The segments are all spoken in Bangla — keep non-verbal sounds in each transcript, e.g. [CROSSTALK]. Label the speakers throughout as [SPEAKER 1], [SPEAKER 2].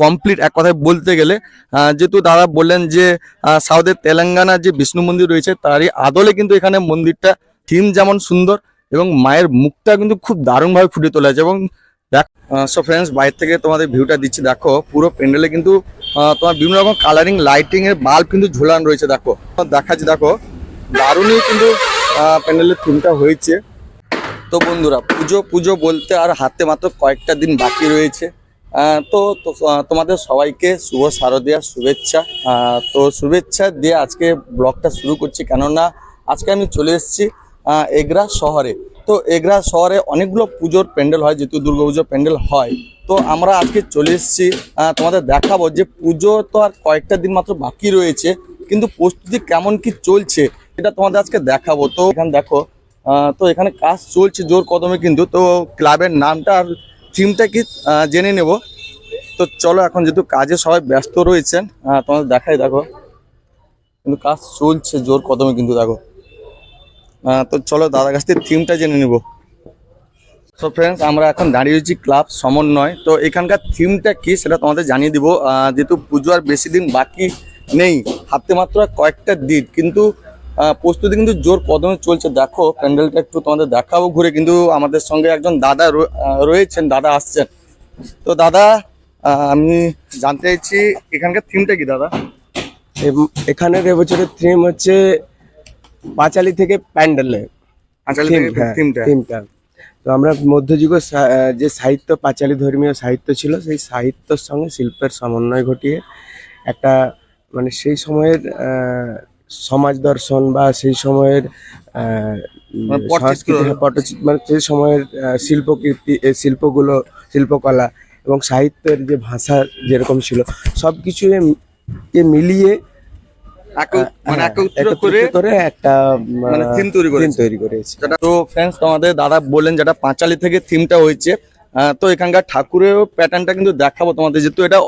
[SPEAKER 1] কমপ্লিট এক কথায় বলতে গেলে যেহেতু দাদা বললেন যে সাউথের তেলেঙ্গানা যে বিষ্ণু মন্দির রয়েছে, তারই আদলে কিন্তু এখানে মন্দিরটা থিম যেমন সুন্দর এবং মায়ের মুখটা কিন্তু খুব দারুণভাবে ফুটে তোলা আছে এবং দেখ সো ফ্রেন্ডস বাইরে থেকে তোমাদের ভিউটা দিচ্ছি। দেখো, পুরো প্যান্ডেলে কিন্তু তোমার বিভিন্ন রকম কালারিং লাইটিং এর বাল্ব কিন্তু ঝোলানো রয়েছে, দেখো। দেখাচ্ছি, দেখো, দারুণই কিন্তু প্যান্ডেলের থিমটা হয়েছে। তো বন্ধুরা, পুজো পুজো বলতে আর হাতে মাত্র কয়েকটা দিন বাকি রয়েছে। তো তোমাদের সবাইকে শুভ শারদীয়ার শুভেচ্ছা। তো শুভেচ্ছা দিয়ে আজকে ব্লগটা শুরু করছি। কেননা আজকে আমি চলে এসেছি এগরা শহরে। তো এগরা শহরে অনেকগুলো পুজোর প্যান্ডেল হয়, যেহেতু দুর্গা পুজোর প্যান্ডেল হয়। তো আমরা আজকে চলে এসেছি তোমাদের দেখাবো যে পুজো তো আর কয়েকটা দিন মাত্র বাকি রয়েছে, কিন্তু প্রস্তুতি কেমন কি চলছে এটা তোমাদের আজকে দেখাবো। তো এখানে দেখো তো এখানে কাজ চলছে জোর কদমে কিন্তু। তো ক্লাবের নামটা আর থিমটা কি জেনে নেব। তো চলো এখন যেহেতু কাজে সবাই ব্যস্ত রয়েছেন তোমাদের দেখাই, দেখো। কিন্তু কাজ চলছে জোর কদমে কিন্তু, দেখো। তো চলো দাদার কাছ থেকে থিমটা জেনে নেব। সো ফ্রেন্ডস আমরা এখন দাঁড়িয়ে রয়েছি ক্লাব সমন্বয়। তো এখানকার থিমটা কি সেটা তোমাদের জানিয়ে দিব। যেহেতু পুজো আর বেশি দিন বাকি নেই, হাতে মাত্র কয়েকটা দিন। কিন্তু প্রস্তুতি কিন্তু জোর কদমে চলছে। দেখো প্যান্ডেলটা একটু তোমাদের দেখাবো ঘুরে কিন্তু আমাদের সঙ্গে একজন দাদা রয়েছেন দাদা আসছেন। তো দাদা আমি জানতে চাইছি এখানকার থিমটা কি দাদা?
[SPEAKER 2] এখানের এবছরের থিম হচ্ছে পাঁচালি থেকে প্যান্ডেলে।
[SPEAKER 1] থিমটা
[SPEAKER 2] থিমটা তো আমরা মধ্যযুগের সা- যে সাহিত্য পাঁচালী ধর্মীয় সাহিত্য ছিল সেই সাহিত্যর সঙ্গে শিল্পের সমন্বয় ঘটিয়ে একটা মানে সেই সময়ের সমাজ দর্শন বা সেই সময়ের আহ,
[SPEAKER 1] মানে
[SPEAKER 2] সংস্কৃতি পটচিত্র মানে সেই সময়ের শিল্পকীর্তি শিল্পগুলো শিল্পকলা এবং সাহিত্যের যে ভাষা যেরকম ছিল সব কিছু মিলিয়ে
[SPEAKER 1] তো ফ্রেন্ডস তোমাদের দাদা বললেন যেটা পাঁচালি থেকে থিমটা হয়েছে তো এখানকার ঠাকুরের প্যাটার্নটা কিন্তু দেখাবো তোমাদের যেহেতু এটা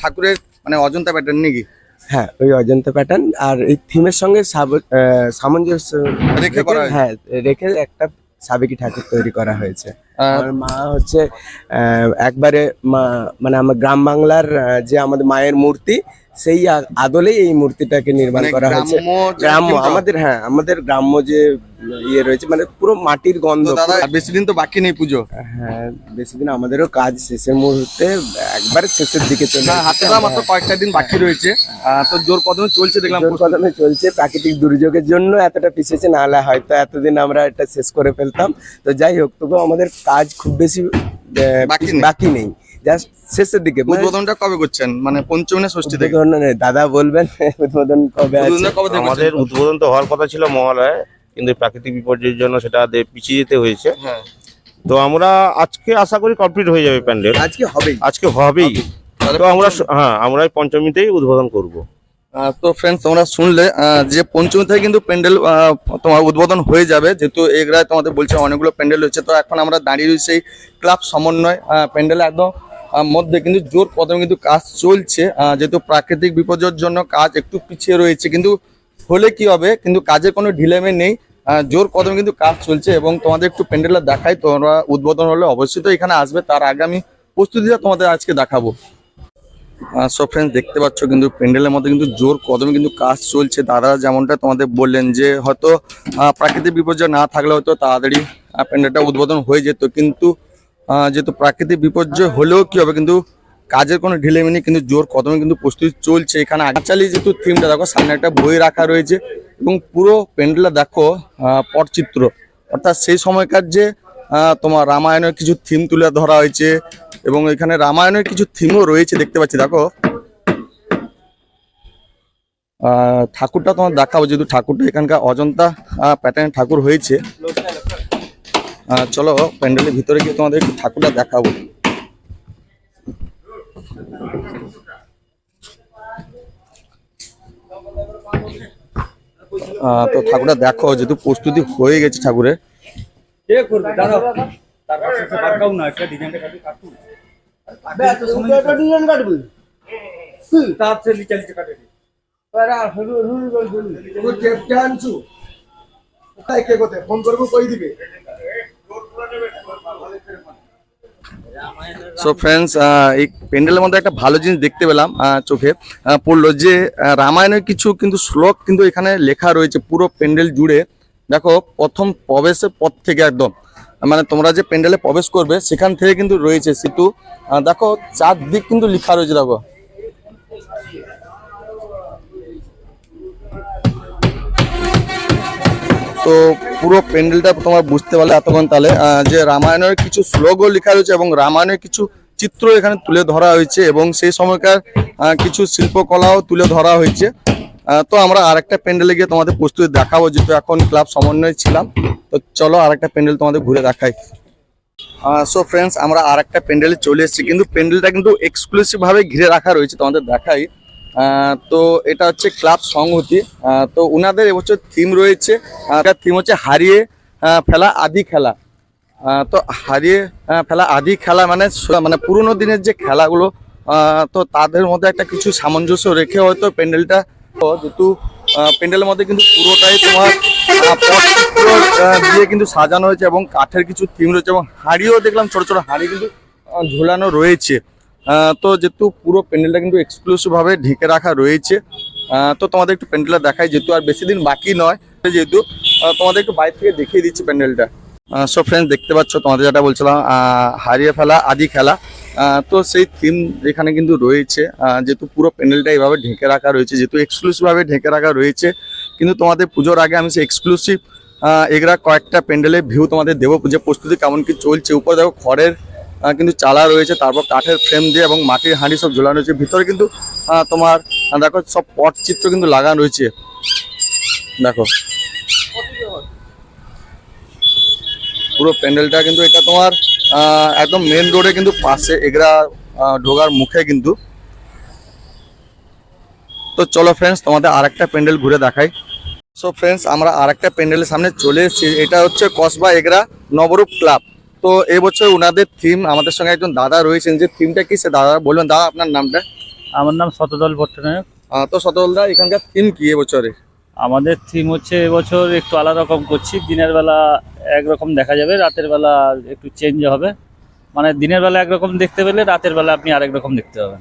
[SPEAKER 1] ঠাকুরের মানে অজন্তা প্যাটার্ন নাকি?
[SPEAKER 2] হ্যাঁ ওই অজন্তা প্যাটার্ন আর এই থিমের সঙ্গে সামঞ্জস্য
[SPEAKER 1] রেখে
[SPEAKER 2] হ্যাঁ রেখে একটা সাবেকি ঠাকুর তৈরি করা হয়েছে। আমার মা হচ্ছে আহ, একবারে মা মানে আমার গ্রাম বাংলার যে আমাদের মায়ের মূর্তি সেই আদলেই এই মূর্তিটাকে নির্মাণ
[SPEAKER 1] মানে
[SPEAKER 2] করা হয়েছে।
[SPEAKER 1] গ্রাম্য।
[SPEAKER 2] আমাদের হ্যাঁ আমাদের গ্রাম্য যে ইয়ে রয়েছে মানে পুরো মাটির গন্ধ
[SPEAKER 1] বেশি দিন তো বাকি নেই পুজো।
[SPEAKER 2] হ্যাঁ বেশি দিন আমাদেরও কাজ শেষের মুহূর্তে একবারে শেষের দিকে চলে
[SPEAKER 1] হাতে মাত্র কয়েকটা দিন বাকি রয়েছে। তো জোর কদমে চলছে দেখলাম
[SPEAKER 2] জোর কদমে চলছে প্রাকৃতিক দুর্যোগের জন্য এতটা পিছিয়েছে না হলে হয়তো এতদিন আমরা এটা শেষ করে ফেলতাম। তো যাই হোক তবু আমাদের কাজ খুব বেশি
[SPEAKER 1] বাকি নেই।
[SPEAKER 2] জাস্ট শেষের দিকে মানে
[SPEAKER 1] উদ্বোধনটা কবে করছেন? মানে পঞ্চমী না ষষ্ঠী থেকে?
[SPEAKER 2] উদ্বোধন দাদা বলবেন [LAUGHS] উদ্বোধন কবে
[SPEAKER 3] আমাদের উদ্বোধন তো হওয়ার কথা ছিল মহালয়ে কিন্তু প্রাকৃতিক বিপর্যয়ের জন্য সেটা পিছিয়ে যেতে হয়েছে।
[SPEAKER 1] হ্যাঁ।
[SPEAKER 3] তো আমরা আজকে আশা করি কমপ্লিট হয়ে যাবে প্যান্ডেল।
[SPEAKER 2] আজকে হবেই।
[SPEAKER 3] আজকে হবেই। তো আমরা হ্যাঁ আমরা পঞ্চমীতেই উদ্বোধন করব।
[SPEAKER 1] আহ, তো ফ্রেন্ডস তোমরা শুনলে যে পঞ্চমী থেকে কিন্তু প্যান্ডেল তোমার উদ্বোধন হয়ে যাবে। যেহেতু এগরায় তোমাদের বলছে অনেকগুলো প্যান্ডেল হচ্ছে তো এখন আমরা দাঁড়িয়ে রয়েছি সেই ক্লাব সমন্বয় প্যান্ডেল একদম মধ্যে কিন্তু জোর কদমে কিন্তু কাজ চলছে। যেহেতু প্রাকৃতিক বিপর্যয়ের জন্য কাজ একটু পিছিয়ে রয়েছে, কিন্তু হলে কি হবে? কিন্তু কাজের কোনো ঢিলেমে নেই। জোর কদমে কিন্তু কাজ চলছে এবং তোমাদের একটু প্যান্ডেলটা দেখাই, তোমরা উদ্বোধন হলে অবশ্যই তো এখানে আসবে। তার আগে আমি প্রস্তুতিটা তোমাদের আজকে দেখাবো। সব ফ্রেন্ডস দেখতে পাচ্ছ কিন্তু প্যান্ডেলের মধ্যে কিন্তু জোর কদমে কিন্তু কাজ চলছে। দাদা যেমনটা তোমাদের বললেন যে হয়তো প্রাকৃতিক বিপর্যয় না থাকলে হয়তো তাড়াতাড়ি প্যান্ডেলটা উদ্বোধন হয়ে যেত। কিন্তু যেহেতু প্রাকৃতিক বিপর্যয় হলেও কি হবে কিন্তু কাজের কোনো ঢিলেমি নেই কিন্তু জোর কদমে কিন্তু প্রস্তুতি চলছে এখানে। আগাচালি যেহেতু থিমটা দেখো, সামনে একটা বই রাখা রয়েছে এবং পুরো প্যান্ডেলটা দেখো পটচিত্র। অর্থাৎ সেই সময়কার যে তোমার রামায়ণের কিছু থিম তুলে ধরা হয়েছে এবং এখানে রামায়ণের কিছু থিমও রয়েছে, দেখতে পাচ্ছি, দেখো। ঠাকুরটা তোমার দেখাবো, যেহেতু ঠাকুরটা এখানকার অজন্তা প্যাটার্ন ঠাকুর হয়েছে। চলো প্যান্ডেলের ভিতরে গিয়ে তোমাদের একটু ঠাকুরটা দেখাবো। তো ঠাকুরটা দেখো যেহেতু প্রস্তুতি হয়ে গেছে ঠাকুরের।
[SPEAKER 4] কে করব? কই তার কাছে সে বারকাও না একটা ডিজাইনটা কাটি কাটু তার সে লিচা লিচা কাটে দি।
[SPEAKER 5] ফোন করব কই দিবে
[SPEAKER 1] সো ফ্রেন্ডস এই প্যান্ডেলের মধ্যে একটা ভালো জিনিস দেখতে পেলাম চোখে পড়ল যে রামায়ণের কিছু কিন্তু শ্লোক কিন্তু এখানে লেখা রয়েছে পুরো প্যান্ডেল জুড়ে। দেখো, প্রথম প্রবেশের পথ থেকে একদম মানে তোমরা যে প্যান্ডেলে প্রবেশ করবে, সেখান থেকে কিন্তু রয়েছে সেতু। দেখো, চারদিক কিন্তু লেখা রয়েছে, দেখো। তো পুরো প্যান্ডেলটা তোমার বুঝতে পারলে এতক্ষণ তাহলে যে রামায়ণের কিছু শ্লোকও লেখা রয়েছে এবং রামায়ণের কিছু চিত্র এখানে তুলে ধরা হয়েছে এবং সেই সময়কার কিছু শিল্পকলাও তুলে ধরা হয়েছে। তো আমরা আরেকটা প্যান্ডেলে গিয়ে তোমাদের প্রস্তুতি দেখাবো, যেহেতু এখন ক্লাব সমন্বয় ছিলাম। তো চলো আরেকটা প্যান্ডেল তোমাদের ঘুরে দেখাই। সো ফ্রেন্ডস আমরা আরেকটা প্যান্ডেলে চলে এসেছি। কিন্তু প্যান্ডেলটা কিন্তু এক্সক্লুসিভ ভাবে ঘিরে রাখা রয়েছে, তোমাদের দেখাই। তো এটা হচ্ছে ক্লাব সংহতি। তো উনাদের এবছর থিম রয়েছে। থিম হচ্ছে হারিয়ে ফেলা আদি খেলা। তো হারিয়ে ফেলা আদি খেলা মানে মানে পুরোনো দিনের যে খেলাগুলো তো তাদের মধ্যে একটা কিছু সামঞ্জস্য রেখে হয়তো প্যান্ডেলটা, যেহেতু প্যান্ডেলের মধ্যে কিন্তু পুরোটাই তোমার দিয়ে কিন্তু সাজানো হয়েছে এবং কাঠের কিছু থিম রয়েছে এবং হাড়িও দেখলাম ছোট ছোট হাড়ি কিন্তু ঝোলানো রয়েছে। তো যেহেতু পুরো প্যান্ডেলটা কিন্তু এক্সক্লুসিভ ভাবে ঢেকে রাখা রয়েছে তো তোমাদের একটু প্যান্ডেলটা দেখাই, যেহেতু আর বেশি দিন বাকি নয় যেহেতু তোমাদের একটু বাইরে থেকে দেখিয়ে দিচ্ছি প্যান্ডেলটা। সো ফ্রেন্ডস দেখতে পাচ্ছ, তোমাদের যেটা বলছিলাম হারিয়ে ফেলা, আদি খেলা। তো সেই থিম এখানে কিন্তু রয়েছে যেহেতু পুরো প্যান্ডেলটা এইভাবে ঢেকে রাখা রয়েছে, যেহেতু এক্সক্লুসিভ ভাবে ঢেকে রাখা রয়েছে, কিন্তু তোমাদের পুজোর আগে আমি সেই এক্সক্লুসিভ এগুলা কয়েকটা প্যান্ডেলের ভিউ তোমাদের দেবো পুজোর প্রস্তুতি কেমন কি চলছে, উপর দেখো খড়ের কিন্তু চালা রয়েছে, তারপর কাঠের ফ্রেম দিয়ে এবং মাটির হাঁড়ি সব ঝোলানো রয়েছে। ভিতরে কিন্তু তোমার দেখো সব পটচিত্র কিন্তু লাগানো রয়েছে। দেখো। পুরো প্যান্ডেলটা কিন্তু এটা তোমার একদম মেন রোডে কিন্তু পাশে, এগরা ঢোকার মুখে কিন্তু। তো চলো ফ্রেন্ডস তোমাদের আরেকটা প্যান্ডেল ঘুরে দেখাই। সো ফ্রেন্ডস আমরা আরেকটা প্যান্ডেলের সামনে চলে এসেছি। এটা হচ্ছে কসবা এগরা নবরূপ ক্লাব। তো এবছর ওনাদের থিম আমাদের সঙ্গে একজন দাদা রয়েছেন যে থিমটা কি সে দাদা? বলবেন দাদা আপনার নামটা?
[SPEAKER 5] আমার নাম শতদল ভট্টনায়ক।
[SPEAKER 1] তো সতলদা এখানকার থিম কি এবছরে?
[SPEAKER 5] আমাদের থিম হচ্ছে এবছর একটু আলাদা রকম করছি। দিনের বেলা একরকম দেখা যাবে রাতের বেলা একটু চেঞ্জ হবে। মানে দিনের বেলা একরকম দেখতে পেলে রাতের বেলা আপনি আরেক রকম দেখতে পাবেন।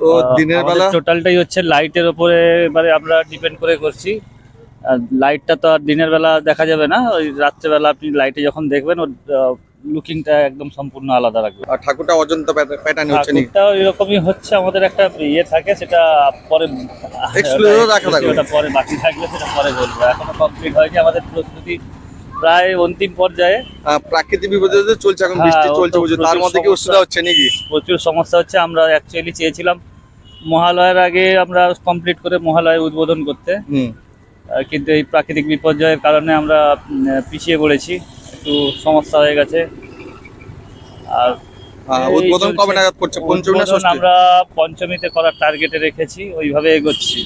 [SPEAKER 1] তো দিনের বেলা?
[SPEAKER 5] টোটালটাই হচ্ছে লাইটের ওপরে এবারে আমরা ডিপেন্ড করে করছি। আর লাইটটা তো আর দিনের বেলা দেখা যাবে না। ওই রাত্রেবেলা আপনি লাইটে যখন দেখবেন ওর লুকিংটা একদম সম্পূর্ণ আলাদা রাখবে।
[SPEAKER 1] আর ঠাকুরটা অজন্তা প্যাটার্ন হচ্ছে নাকি
[SPEAKER 5] ঠাকুরটাও এরকমই হচ্ছে আমাদের একটা ইয়ে থাকে সেটা পরে
[SPEAKER 1] Exclusive রাখা থাকবে।
[SPEAKER 5] ওটা পরে বাকি থাকলে সেটা পরে বলব। এখনও কমপ্লিট হয়নি আমাদের প্রস্তুতি প্রায় অন্তিম পর্যায়ে।
[SPEAKER 1] প্রাকৃতিক বিপর্যয় চলছে এখন
[SPEAKER 5] হ্যাঁ,
[SPEAKER 1] বৃষ্টি চলছে বুঝছ তার মধ্যে কি অসুবিধা হচ্ছে নাকি?
[SPEAKER 5] প্রচুর সমস্যা হচ্ছে আমরা অ্যাকচুয়ালি চেয়েছিলাম মহালয়ার আগে আমরা কমপ্লিট করে মহালয় উদ্বোধন করতে। কিন্তু এই প্রাকৃতিক বিপর্যয়ের কারণে আমরা পিছিয়ে পড়েছি। একটু সমস্যা হয়ে গেছে। আর
[SPEAKER 1] উদ্বোধন
[SPEAKER 5] চলছে।
[SPEAKER 1] কবে নাগাদ করছে? পঞ্চমী না ষষ্ঠী?
[SPEAKER 5] আমরা পঞ্চমীতে করার টার্গেটে রেখেছি ওইভাবে এগোচ্ছি।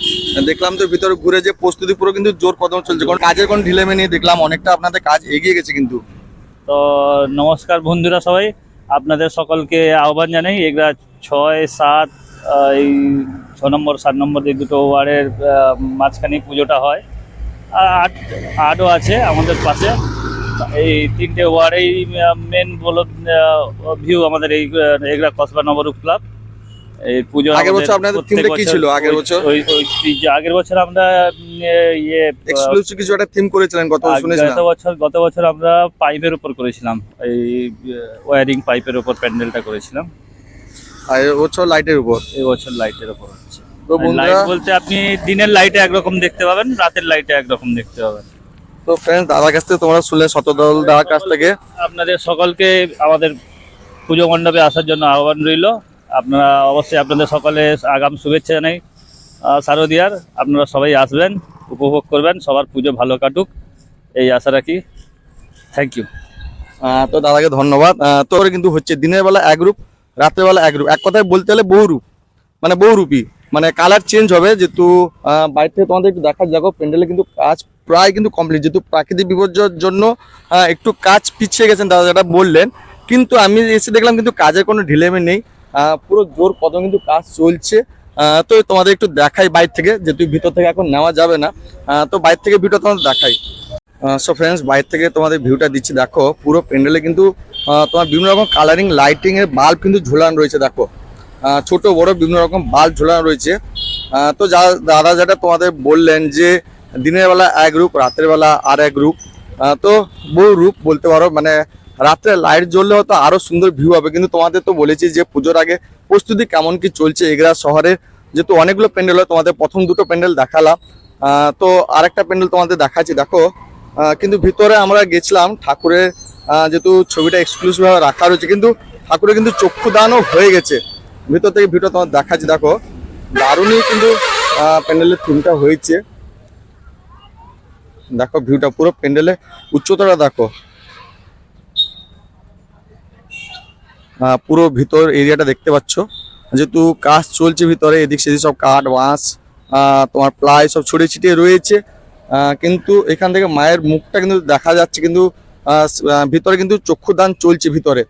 [SPEAKER 1] দেখলাম তো ভিতরে ঘুরে যে প্রস্তুতি পুরো কিন্তু জোর কদম চলছে। কারণ কাজের কোনো ঢিলেমে নেই দেখলাম অনেকটা আপনাদের কাজ এগিয়ে গেছে কিন্তু।
[SPEAKER 5] তো নমস্কার বন্ধুরা সবাই আপনাদের সকলকে আহ্বান জানাই। এগুলা ছয় সাত এই ছ নম্বর সাত নম্বর এই দুটো ওয়ার্ডের মাঝখানে পুজোটা হয়। আর আট আটও আছে আমাদের পাশে। এই তিনটে ওয়ার্ডেই মেন বলো ভিউ আমাদের এই এগুলা কসবা নবরূপ ক্লাব এই পুজো
[SPEAKER 1] আগের বছর আপনাদের থিমটা কি ছিল আগের বছর?
[SPEAKER 5] ওই আগের বছর আমরা ইয়ে
[SPEAKER 1] এক্সক্লুসিভ কিছু একটা থিম করেছিলেন
[SPEAKER 5] আগ-
[SPEAKER 1] শুনেছিলাম।
[SPEAKER 5] গত বছর গত বছর আমরা পাইপের উপর করেছিলাম। এই ওয়ারিং পাইপের উপর প্যান্ডেলটা করেছিলাম।
[SPEAKER 1] আর এবছর লাইটের উপর।
[SPEAKER 5] এই বছর লাইটের উপর হচ্ছে।
[SPEAKER 1] তো বন্ধুরা
[SPEAKER 5] লাইট বলতে আপনি দিনের লাইটে একরকম দেখতে পাবেন রাতের লাইটে একরকম দেখতে পাবেন।
[SPEAKER 1] তো ফ্রেন্ডস দাদার কাছ থেকে তোমরা শুনলে শতদল দাদার কাছ থেকে।
[SPEAKER 5] আপনাদের সকলকে আমাদের পুজো মণ্ডপে আসার জন্য আহ্বান রইল। আপনারা অবশ্যই আপনাদের সকলে আগাম শুভেচ্ছা জানাই। শারদিয়ার আপনারা সবাই আসবেন উপভোগ করবেন সবার পুজো ভালো কাটুক এই আশা রাখি। থ্যাংক ইউ
[SPEAKER 1] তো দাদাকে ধন্যবাদ। আহ, তো কিন্তু হচ্ছে দিনের বেলা এক রূপ রাতের বেলা এক রূপ। এক কথায় বলতে গেলে বহুরূপ মানে বহুরূপী মানে কালার চেঞ্জ হবে যেহেতু বাইরে থেকে তোমাদের একটু দেখা যাব প্যান্ডেলে কিন্তু কাজ প্রায় কিন্তু কমপ্লিট যেহেতু প্রাকৃতিক বিপর্যয়ের জন্য একটু কাজ পিছিয়ে গেছেন দাদা যেটা বললেন, কিন্তু আমি এসে দেখলাম কিন্তু কাজের কোনো ঢিলেমে নেই। পুরো জোর কদম কিন্তু কাজ চলছে। তো তোমাদের একটু দেখাই বাইরে থেকে, যেহেতু ভিতর থেকে এখন নেওয়া যাবে না। তো বাইরে থেকে ভিডিও তোমাদের দেখাই। সো ফ্রেন্ডস বাইরে থেকে তোমাদের ভিউটা দিচ্ছি। দেখো, পুরো প্যান্ডেলে কিন্তু তোমার বিভিন্ন রকম কালারিং লাইটিং এর বাল্ব কিন্তু ঝোলানো রয়েছে, দেখো। ছোট, বড় বিভিন্ন রকম বাল্ব ঝোলানো রয়েছে। তো যা, দাদা যেটা তোমাদের বললেন যে দিনের বেলা এক রূপ, রাতের বেলা আর এক রূপ। তো বহু রূপ বলতে পারো মানে রাত্রে লাইট জ্বললে হয়তো আরও সুন্দর ভিউ হবে। কিন্তু তোমাদের তো বলেছি যে পুজোর আগে প্রস্তুতি কেমন কি চলছে এগরা শহরের যেহেতু অনেকগুলো প্যান্ডেল হয়, তোমাদের প্রথম দুটো প্যান্ডেল দেখালাম। তো আরেকটা প্যান্ডেল তোমাদের দেখাচ্ছি, দেখো। কিন্তু ভিতরে আমরা গেছিলাম ঠাকুরের যেহেতু ছবিটা এক্সক্লুসিভ ভাবে রাখা রয়েছে, কিন্তু ঠাকুরের কিন্তু চক্ষুদানও হয়ে গেছে। ভিতর থেকে ভিডিও তোমার দেখাচ্ছি, দেখো। দারুণই কিন্তু প্যান্ডেলের থিমটা হয়েছে। দেখো ভিউটা পুরো প্যান্ডেলে উচ্চতাটা দেখো। পুরো ভিতর এরিয়াটা দেখতে পাচ্ছ। যেহেতু কাজ চলছে ভিতরে, এদিক সেদিক সব কাঠ, বাঁশ তোমার প্লাই সব ছড়িয়ে ছিটিয়ে রয়েছে। কিন্তু এখান থেকে মায়ের মুখটা কিন্তু দেখা যাচ্ছে, কিন্তু ভিতরে কিন্তু চক্ষুদান চলছে ভিতরে।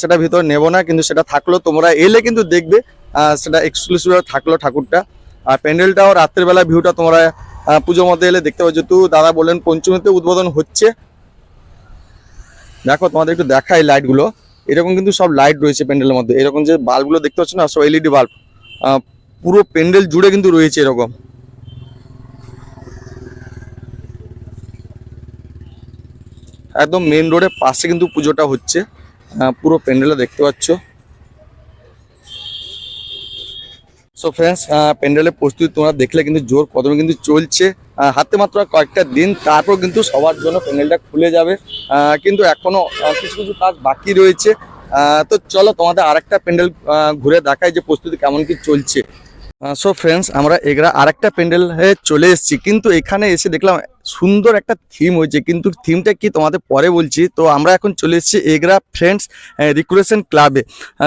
[SPEAKER 1] সেটা ভিতরে নেব না, কিন্তু সেটা থাকল, তোমরা এলে কিন্তু দেখবে সেটা এক্সক্লুসিভ থাকল ঠাকুরটা। আর প্যান্ডেলটাও রাত্রের বেলা ভিউটা তোমরা পুজোর মধ্যে এলে দেখতে পাচ্ছ যেহেতু দাদা বললেন পঞ্চমীতে উদ্বোধন হচ্ছে। দেখো, তোমাদের একটু দেখাই লাইটগুলো এরকম কিন্তু সব লাইট রয়েছে প্যান্ডেলের মধ্যে। এরকম যে বাল্বগুলো দেখতে পাচ্ছ না, সব এলইডি বাল্ব পুরো প্যান্ডেল জুড়ে কিন্তু রয়েছে এরকম। একদম মেন রোডের পাশে কিন্তু পুজোটা হচ্ছে। পুরো প্যান্ডেলে দেখতে পাচ্ছ। সো ফ্রেন্ডস প্যান্ডেলের প্রস্তুতি তোমরা দেখলে কিন্তু জোর কদমে কিন্তু চলছে। হাতে মাত্র কয়েকটা দিন, তারপর কিন্তু সবার জন্য প্যান্ডেলটা খুলে যাবে। কিন্তু এখনও কিছু কিছু কাজ বাকি রয়েছে। তো চলো তোমাদের আরেকটা প্যান্ডেল ঘুরে দেখায় যে প্রস্তুতি কেমন কি চলছে। সো ফ্রেন্ডস আমরা এগরা আরেকটা প্যান্ডেল হয়ে চলে এসেছি। কিন্তু এখানে এসে দেখলাম সুন্দর একটা থিম হয়েছে। কিন্তু থিমটা কি তোমাদের পরে বলছি। তো আমরা এখন চলে এসেছি এগরা ফ্রেন্ডস রিক্রুয়েশন ক্লাবে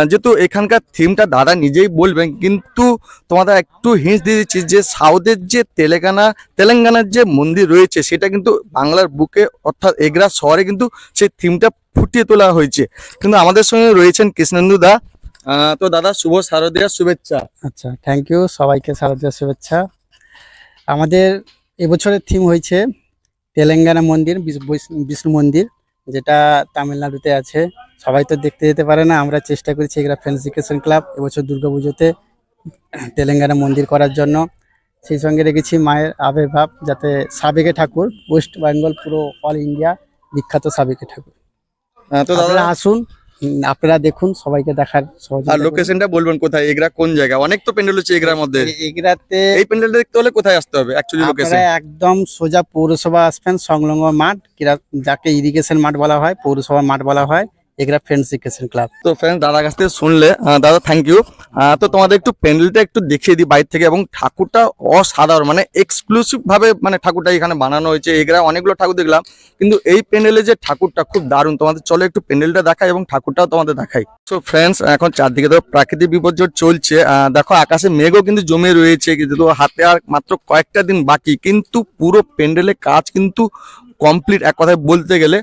[SPEAKER 1] যেহেতু এখানকার থিমটা দাদা নিজেই বলবেন, কিন্তু তোমাদের একটু হিন্স দিয়ে দিচ্ছি যে সাউথের যে তেলেঙ্গানা, তেলেঙ্গানার যে মন্দির রয়েছে, সেটা কিন্তু বাংলার বুকে অর্থাৎ এগরা শহরে কিন্তু সেই থিমটা ফুটিয়ে তোলা হয়েছে। কিন্তু আমাদের সঙ্গে রয়েছেন কৃষ্ণেন্দু দা। তো দাদা, শুভ শারদীয়ার শুভেচ্ছা।
[SPEAKER 6] আচ্ছা থ্যাংক ইউ সবাইকে শারদীয় শুভেচ্ছা। আমাদের এবছরের থিম হয়েছে তেলেঙ্গানা মন্দির বিষ- বিষ্ণু মন্দির যেটা তামিলনাড়ুতে আছে। সবাই তো দেখতে যেতে পারে না আমরা চেষ্টা করেছি এগুলা ফ্রেন্ডস এডুকেশন ক্লাব এবছর দুর্গা পুজোতে তেলেঙ্গানা মন্দির করার জন্য। সেই সঙ্গে রেখেছি মায়ের আবির্ভাব যাতে সাবেকে ঠাকুর ওয়েস্ট বেঙ্গল পুরো অল ইন্ডিয়া বিখ্যাত সাবেকে ঠাকুর।
[SPEAKER 1] তো দাদা
[SPEAKER 6] আসুন আপনারা দেখুন সবাইকে দেখার
[SPEAKER 1] আর। লোকেশনটা বলবেন কোথায়? এগরা কোন জায়গা? অনেক তো প্যান্ডেল হচ্ছে এগরার মধ্যে।
[SPEAKER 6] এগরাতে
[SPEAKER 1] এই প্যান্ডেলটা দেখতে হলে কোথায় আসতে হবে অ্যাকচুয়ালি লোকেশন
[SPEAKER 6] আপনারা একদম সোজা পৌরসভা আসবেন সংলগ্ন মাঠ যাকে ইরিগেশন মাঠ বলা হয় পৌরসভা মাঠ বলা হয়। এগুলা ফ্রেন্ডস ইরিগেশন ক্লাব
[SPEAKER 1] তো ফ্রেন্ড দাদার কাছ থেকে শুনলে দাদা থ্যাংক ইউ তো তোমাদের একটু প্যান্ডেলটা একটু দেখিয়ে দিই বাইরে থেকে, এবং ঠাকুরটা অসাধারণ মানে এক্সক্লুসিভ ভাবে মানে ঠাকুরটা এখানে বানানো হয়েছে এগরা অনেকগুলো ঠাকুর দেখলাম। কিন্তু এই প্যান্ডেলে যে ঠাকুরটা খুব দারুণ, তোমাদের চলো একটু প্যান্ডেলটা দেখাই এবং ঠাকুরটাও তোমাদের দেখাই। তো ফ্রেন্ডস এখন চারদিকে তো প্রাকৃতিক বিপর্যয় চলছে। দেখো, আকাশে মেঘও কিন্তু জমে রয়েছে, কিন্তু হাতে আর মাত্র কয়েকটা দিন বাকি, কিন্তু পুরো প্যান্ডেলের কাজ কিন্তু কমপ্লিট এক কথায় বলতে গেলে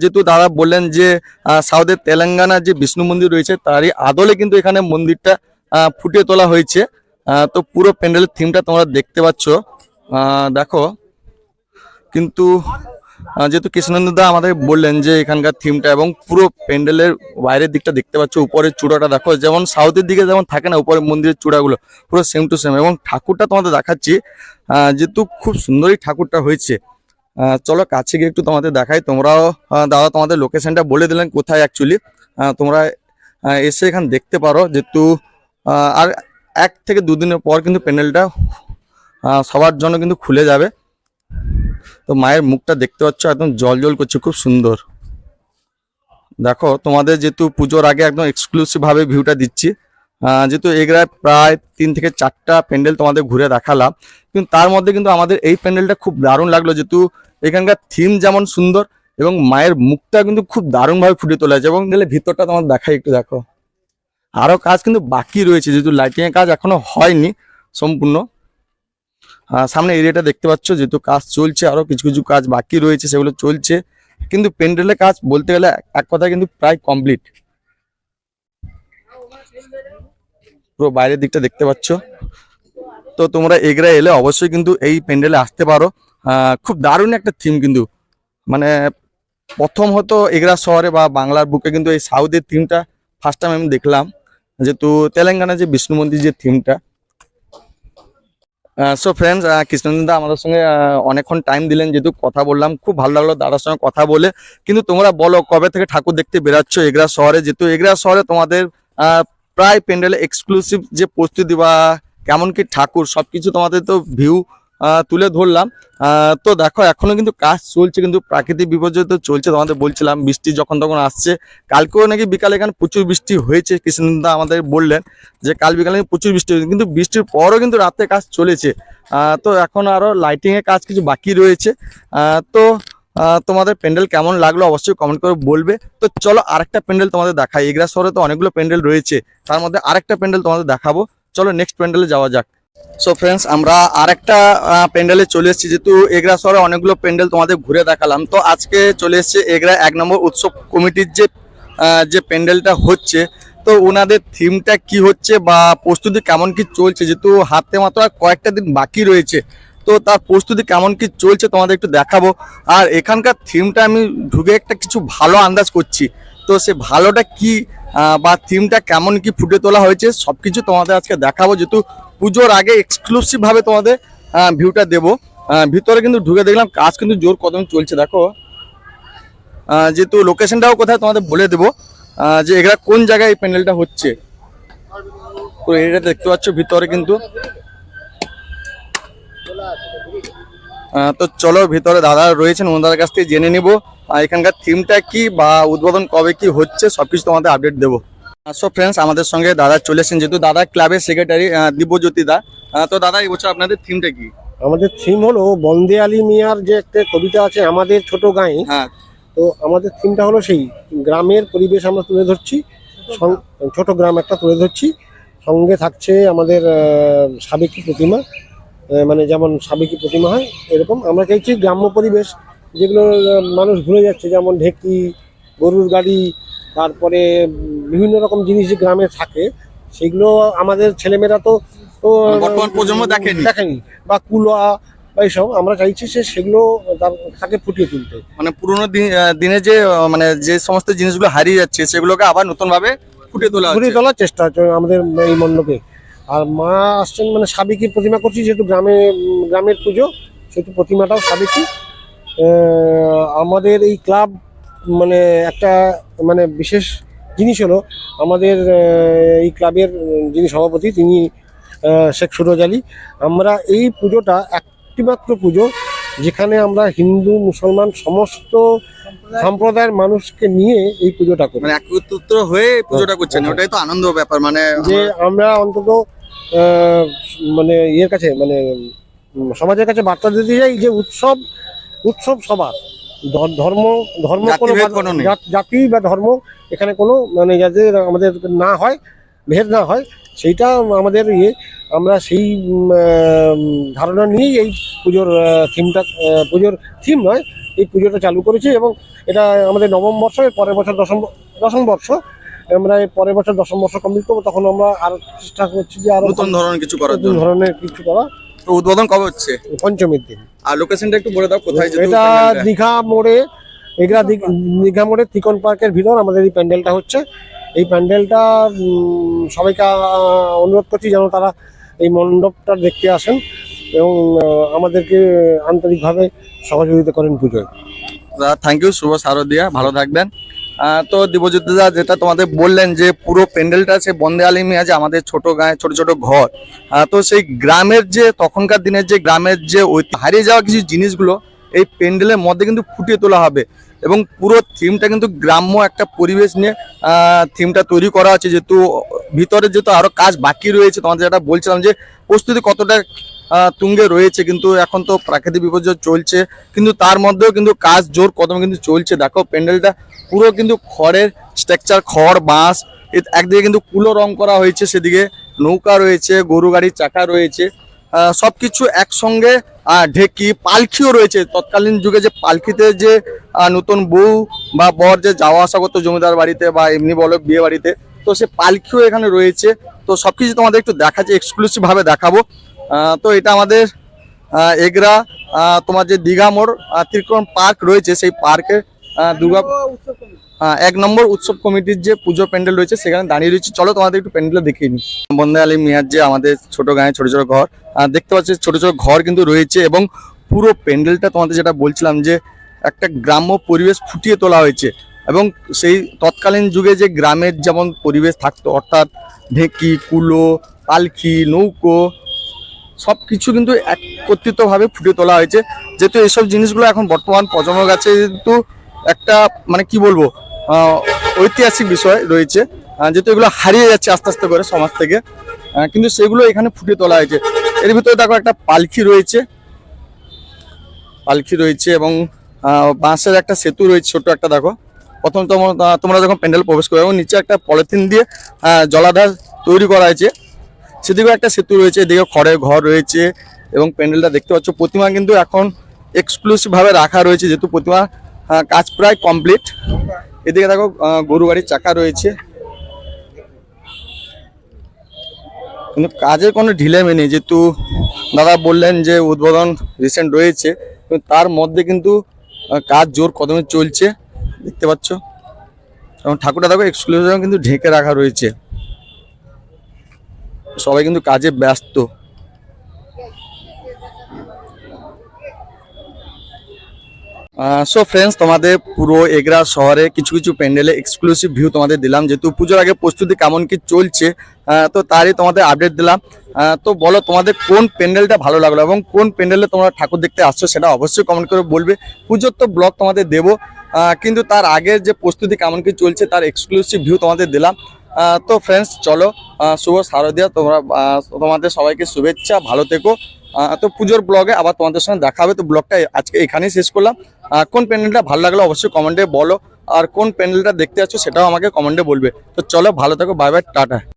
[SPEAKER 1] যেহেতু দাদা বললেন যে সাউথের তেলেঙ্গানার যে বিষ্ণু মন্দির রয়েছে, তারই আদলে কিন্তু এখানে মন্দিরটা ফুটিয়ে তোলা হয়েছে। তো পুরো প্যান্ডেলের থিমটা তোমরা দেখতে পাচ্ছ। দেখো, কিন্তু যেহেতু কৃষ্ণেন্দুদা আমাদের বললেন যে, এখানকার থিমটা এবং পুরো প্যান্ডেলের বাইরের দিকটা দেখতে পাচ্ছ, উপরের চূড়াটা দেখো, যেমন সাউথের দিকে যেমন থাকে না, উপরের মন্দিরের চূড়াগুলো, পুরো সেম টু সেম এবং ঠাকুরটা তোমাদের দেখাচ্ছি যেহেতু খুব সুন্দরই ঠাকুরটা হয়েছে চলো কাছে গিয়ে একটু তোমাদের দেখাই। তোমরাও দাদা তোমাদের লোকেশনটা বলে দিলেন কোথায় অ্যাকচুয়ালি তোমরা এসে এখানে দেখতে পারো যেহেতু আর এক থেকে দুদিনের পর কিন্তু প্যান্ডেলটা সবার জন্য কিন্তু খুলে যাবে। তো মায়ের মুখটা দেখতে পাচ্ছ, একদম জল জল করছে, খুব সুন্দর। দেখো, তোমাদের যেহেতু পুজোর আগে একদম এক্সক্লুসিভ ভাবে ভিউটা দিচ্ছি। যেহেতু এগরায় প্রায় তিন থেকে চারটা প্যান্ডেল তোমাদের ঘুরে দেখালাম, কিন্তু তার মধ্যে কিন্তু আমাদের এই প্যান্ডেলটা খুব দারুণ লাগল, যেহেতু এখানকার থিম যেমন সুন্দর এবং মায়ের মুখটা কিন্তু খুব দারুণভাবে ফুটে তোলা হয়েছে এবং গেলে ভিতরটা তোমার দেখাই, একটু দেখো। আরও কাজ কিন্তু বাকি রয়েছে, যেহেতু লাইটিংয়ের কাজ এখনও হয়নি সম্পূর্ণ। সামনে এরিয়াটা দেখতে পাচ্ছ, যেহেতু কাজ চলছে, আরও কিছু কিছু কাজ বাকি রয়েছে, সেগুলো চলছে। কিন্তু প্যান্ডেলের কাজ বলতে গেলে এক কথা কিন্তু প্রায় কমপ্লিট পুরো বাইরের দিকটা দেখতে পাচ্ছ। তো তোমরা এগরা এলে অবশ্যই কিন্তু এই প্যান্ডেলে আসতে পারো। খুব দারুণ একটা থিম কিন্তু। মানে প্রথম হতো এগরা শহরে বা বাংলার বুকে কিন্তু এই সাউথের থিমটা ফার্স্ট টাইম আমি দেখলাম। যেহেতু তেলেঙ্গানা যে বিষ্ণু মন্দির যে থিমটা সো ফ্রেন্ডস কৃষ্ণনন্দা আমাদের সঙ্গে অনেকক্ষণ টাইম দিলেন যেহেতু কথা বললাম। খুব ভালো লাগল দাদার সঙ্গে কথা বলে। কিন্তু তোমরা বলো, কবে থেকে ঠাকুর দেখতে বেরাচ্ছ এগরা শহরে? যেহেতু এগরা শহরে তোমাদের প্রায় প্যান্ডেলে এক্সক্লুসিভ যে প্রস্তুতি বা কেমন কি ঠাকুর সব কিছু তোমাদের তো ভিউ তুলে ধরলাম। তো দেখো, এখনও কিন্তু কাজ চলছে, কিন্তু প্রাকৃতিক বিপর্যয় তো চলছে তোমাদের বলছিলাম, বৃষ্টি যখন তখন আসছে। কালকেও নাকি বিকালে এখানে প্রচুর বৃষ্টি হয়েছে কৃষ্ণদা আমাদের বললেন যে কাল বিকালে প্রচুর বৃষ্টি হয়েছে, কিন্তু বৃষ্টির পরও কিন্তু রাতে কাজ চলেছে। তো এখন আরও লাইটিং এর কাজ কিছু বাকি রয়েছে। তো তোমাদের প্যান্ডেল কেমন লাগল অবশ্যই কমেন্ট করে বলবে। তো চলো আরেকটা প্যান্ডেল তোমাদের দেখাই। এগরা শহরে তো অনেকগুলো প্যান্ডেল রয়েছে। তার মধ্যে আরেকটা প্যান্ডেল তোমাদের দেখাবো। চলো নেক্সট প্যান্ডেলে যাওয়া যাক। সো ফ্রেন্ডস আমরা আরেকটা প্যান্ডেলে চলে এসেছি। যেহেতু এগরা শহরে অনেকগুলো প্যান্ডেল তোমাদের ঘুরে দেখালাম, তো আজকে চলে এসেছে এগরা এক নম্বর উৎসব কমিটির যে যে প্যান্ডেলটা হচ্ছে, তো ওনাদের থিমটা কি হচ্ছে বা প্রস্তুতি কেমন কি চলছে? যেহেতু হাতে মাত্র কয়েকটা দিন বাকি রয়েছে। তো তার প্রস্তুতি কেমন কি চলছে তোমাদের একটু দেখাবো। আর এখানকার থিমটা আমি ঢুকে একটা কিছু ভালো আন্দাজ করছি। তো সে ভালোটা কি বা থিমটা কেমন কি ফুটে তোলা হয়েছে সব কিছু তোমাদের আজকে দেখাবো। যেহেতু পুজোর আগে এক্সক্লুসিভ ভাবে তোমাদের ভিউটা দেবো। ভিতরে কিন্তু ঢুকে দেখলাম কাজ কিন্তু জোর কদম চলছে, দেখো। যেহেতু লোকেশনটাও কোথায় তোমাদের বলে দেবো। যে এগুলা কোন জায়গায় এই প্যান্ডেলটা হচ্ছে। তো এটা দেখতে পাচ্ছ ভিতরে কিন্তু তো চলো ভিতরে দাদা রয়েছেন ওনাদের কাছ থেকে জেনে নিব আর এখানকার থিমটা কি বা উদ্বোধন কবে কি হচ্ছে সবকিছু তোমাদের আপডেট দেবো। সো ফ্রেন্ডস আমাদের সঙ্গে দাদা চলেছেন যেহেতু দাদা ক্লাবের সেক্রেটারি দিব্যজ্যোতি দা। তো দাদা এই বছর আপনাদের থিমটা কি?
[SPEAKER 7] আমাদের থিম হলো বন্দে আলী মিয়ার যে একটা কবিতা আছে আমাদের ছোট গাঁয়ে।
[SPEAKER 1] হ্যাঁ।
[SPEAKER 7] তো আমাদের থিমটা হলো সেই গ্রামের পরিবেশ আমরা তুলে ধরছি ছোট গ্রাম একটা তুলে ধরছি সঙ্গে থাকছে আমাদের সাবেকি প্রতিমা। মানে যেমন সাবেকি প্রতিমা হয় এরকম। আমরা চাইছি গ্রাম্য পরিবেশ যেগুলো মানুষ ভুলে যাচ্ছে যেমন ঢেকি গরুর গাড়ি তারপরে বিভিন্ন রকম জিনিস যে গ্রামে থাকে সেগুলো আমাদের ছেলেমেয়েরা তো তো
[SPEAKER 1] বর্তমান প্রজন্ম দেখেনি।
[SPEAKER 7] দেখেনি। বা কুলোয়া বা এইসব আমরা চাইছি সে সেগুলো তার তাকে ফুটিয়ে তুলতে।
[SPEAKER 1] মানে পুরোনো দিন- যে মানে যে সমস্ত জিনিসগুলো হারিয়ে যাচ্ছে সেগুলোকে আবার নতুন ভাবে ফুটে তোলা হচ্ছে।
[SPEAKER 7] তোলার চেষ্টা হচ্ছে আমাদের এই মণ্ডপে। আর মা আসছেন মানে সাবেকি প্রতিমা করছি যেহেতু গ্রামে গ্রামের পুজো সেহেতু প্রতিমাটাও সাবেকি আমাদের এই ক্লাব মানে একটা মানে বিশেষ জিনিস হলো আমাদের এই ক্লাবের যিনি সভাপতি তিনি শেখ সুরজ আলী। আমরা এই পুজোটা একটিমাত্র পুজো যেখানে আমরা হিন্দু মুসলমান সমস্ত সম্প্রদায়ের মানুষকে নিয়ে এই পুজোটা করি।
[SPEAKER 1] মানে একত্রিত হয়ে পুজোটা করছেন ওটাই তো আনন্দ ব্যাপার মানে
[SPEAKER 7] যে আমরা অন্তত মানে ইয়ের কাছে মানে সমাজের কাছে বার্তা দিতে চাই যে উৎসব উৎসব সবার। ধর্ম ধর্ম কোনো জাতি বা ধর্ম এখানে কোনো মানে যাতে আমাদের না হয় ভেদ না হয় সেইটা আমাদের ইয়ে আমরা সেই ধারণা নিয়েই এই পুজোর থিমটা পুজোর থিম নয় এই পুজোটা চালু করেছি এবং এটা আমাদের নবম বর্ষ পরের বছর দশম দশম বর্ষ। আমরা পরের বছর দশম বর্ষ কমপ্লিট করব তখন আমরা আরও চেষ্টা করছি যে আরও
[SPEAKER 1] নতুন ধরনের কিছু করার
[SPEAKER 7] নতুন
[SPEAKER 1] জন্য।
[SPEAKER 7] ধরনের কিছু করা।
[SPEAKER 1] তো উদ্বোধন কবে হচ্ছে?
[SPEAKER 7] পঞ্চমীর দিন।
[SPEAKER 1] আর লোকেশনটা একটু বলে দাও কোথায় যেহেতু
[SPEAKER 7] এটা। দীঘা মোড়ে এগুলা দীঘা মোড়ে তিকন পার্কের ভিতর আমাদের এই প্যান্ডেলটা হচ্ছে। এই প্যান্ডেলটা সবাইকে অনুরোধ করছি যেন তারা এই মণ্ডপটা দেখতে আসেন এবং আমাদেরকে আন্তরিকভাবে সহযোগিতা করেন পুজোয়।
[SPEAKER 1] থ্যাংক ইউ শুভ শারদিয়া ভালো থাকবেন। তো দিবজ্যোতিদা যেটা তোমাদের বললেন যে পুরো প্যান্ডেলটা আছে বন্দে আলিমি আছে, আমাদের ছোট গায়ে ছোট ছোট ঘর। তো সেই গ্রামের যে তখনকার দিনের যে গ্রামের যে ওই হারিয়ে যাওয়া কিছু জিনিসগুলো এই প্যান্ডেলের মধ্যে কিন্তু ফুটিয়ে তোলা হবে এবং পুরো থিমটা কিন্তু গ্রাম্য একটা পরিবেশ নিয়ে থিমটা তৈরি করা আছে যেহেতু ভিতরে যেহেতু আরও কাজ বাকি রয়েছে, তোমাদের যেটা বলছিলাম যে প্রস্তুতি কতটা তুঙ্গে রয়েছে, কিন্তু এখন তো প্রাকৃতিক বিপর্যয় চলছে, কিন্তু তার মধ্যেও কিন্তু কাজ জোর কদম কিন্তু চলছে। দেখো, প্যান্ডেলটা পুরো কিন্তু খড়ের স্ট্রাকচার খড়, বাঁশ একদিকে কিন্তু কুলো রং করা হয়েছে, সেদিকে নৌকা রয়েছে, গরু গাড়ির চাকা রয়েছে সব কিছু একসঙ্গে ঢেকি পালকিও রয়েছে। তৎকালীন যুগে যে পালখিতে যে নতুন বউ বা বর যে যাওয়া আসা করতো জমিদার বাড়িতে বা এমনি বলো বিয়ে বাড়িতে, তো সে পালখিও এখানে রয়েছে। তো সবকিছু তোমাদের একটু দেখাচ্ছে এক্সক্লুসিভ ভাবে দেখাবো। তো এটা আমাদের এগরা তোমার যে দীঘা মোড় ত্রিকোণ পার্ক রয়েছে সেই পার্কে দুর্গা আহ, এক নম্বর উৎসব কমিটির যে পুজো প্যান্ডেল রয়েছে সেখানে দাঁড়িয়ে রয়েছে। চলো তোমাদের একটু প্যান্ডেলটা দেখিয়ে নিই। বন্দে আলী মিয়ার যে আমাদের ছোট গায়ে ছোট ছোট ঘর দেখতে পাচ্ছি ছোট ছোট ঘর কিন্তু রয়েছে এবং পুরো প্যান্ডেলটা তোমাদের যেটা বলছিলাম যে একটা গ্রাম্য পরিবেশ ফুটিয়ে তোলা হয়েছে এবং সেই তৎকালীন যুগে যে গ্রামের যেমন পরিবেশ থাকতো অর্থাৎ ঢেঁকি কুলো পালকি নৌকো সব কিছু কিন্তু একত্রিতভাবে ফুটিয়ে তোলা হয়েছে। যেহেতু এইসব জিনিসগুলো এখন বর্তমান প্রজন্মের কাছে কিন্তু একটা মানে কি বলব ঐতিহাসিক বিষয় রয়েছে। যেহেতু এগুলো হারিয়ে যাচ্ছে আস্তে আস্তে করে সমাজ থেকে। কিন্তু সেগুলো এখানে ফুটিয়ে তোলা হয়েছে। এর ভিতরে দেখো একটা পালকি রয়েছে। পালকি রয়েছে এবং বাঁশের একটা সেতু রয়েছে ছোট একটা দেখো। প্রথম তোমরা তোমরা যখন প্যান্ডেল প্রবেশ করবে, এবং নিচে একটা পলিথিন দিয়ে জলাধার তৈরি করা হয়েছে। সেদিকেও একটা সেতু রয়েছে এদিকে খড়ের ঘর রয়েছে এবং প্যান্ডেলটা দেখতে পাচ্ছ। প্রতিমা কিন্তু এখন এক্সক্লুসিভ ভাবে রাখা রয়েছে, যেহেতু প্রতিমা কাজ প্রায় কমপ্লিট এদিকে দেখো গরু গাড়ির চাকা রয়েছে। কিন্তু কাজের কোনো ঢিলেমি নেই, যেহেতু দাদা বললেন যে উদ্বোধন রিসেন্ট রয়েছে তার মধ্যে কিন্তু কাজ জোর কদমে চলছে। দেখতে পাচ্ছ? এবং ঠাকুরটা দেখো এক্সক্লুসিভ কিন্তু ঢেকে রাখা রয়েছে। সবাই কিন্তু কাজে ব্যস্ত। সো ফ্রেন্ডস তোমাদের পুরো এগরা শহরে কিছু কিছু প্যান্ডেলে এক্সক্লুসিভ ভিউ তোমাদের দিলাম, যেহেতু পুজোর আগে প্রস্তুতি কেমন কি চলছে তো তারই তোমাদের আপডেট দিলাম। তো বলো তোমাদের কোন প্যান্ডেলটা ভালো লাগল এবং কোন প্যান্ডেলে তোমরা ঠাকুর দেখতে আসছো সেটা অবশ্যই কমেন্ট করে বলবে। পুজোর তো ব্লগ তোমাদের দেবো কিন্তু তার আগের যে প্রস্তুতি কেমন কি চলছে তার এক্সক্লুসিভ ভিউ তোমাদের দিলাম। তো ফ্রেন্ডস চলো শুভ শারদীয়া। তোমরা তোমাদের সবাইকে শুভেচ্ছা, ভালো থেকো। তো পুজোর ব্লগে আবার তোমাদের সঙ্গে দেখা হবে। তো ব্লগটা আজকে এখানেই শেষ করলাম। কোন প্যান্ডেলটা ভালো লাগল অবশ্যই কমেন্টে বলো। আর কোন প্যান্ডেলটা দেখতে আসছো সেটাও আমাকে কমেন্টে বলবে। তো চলো, ভালো থেকো বাই বাই টাটা।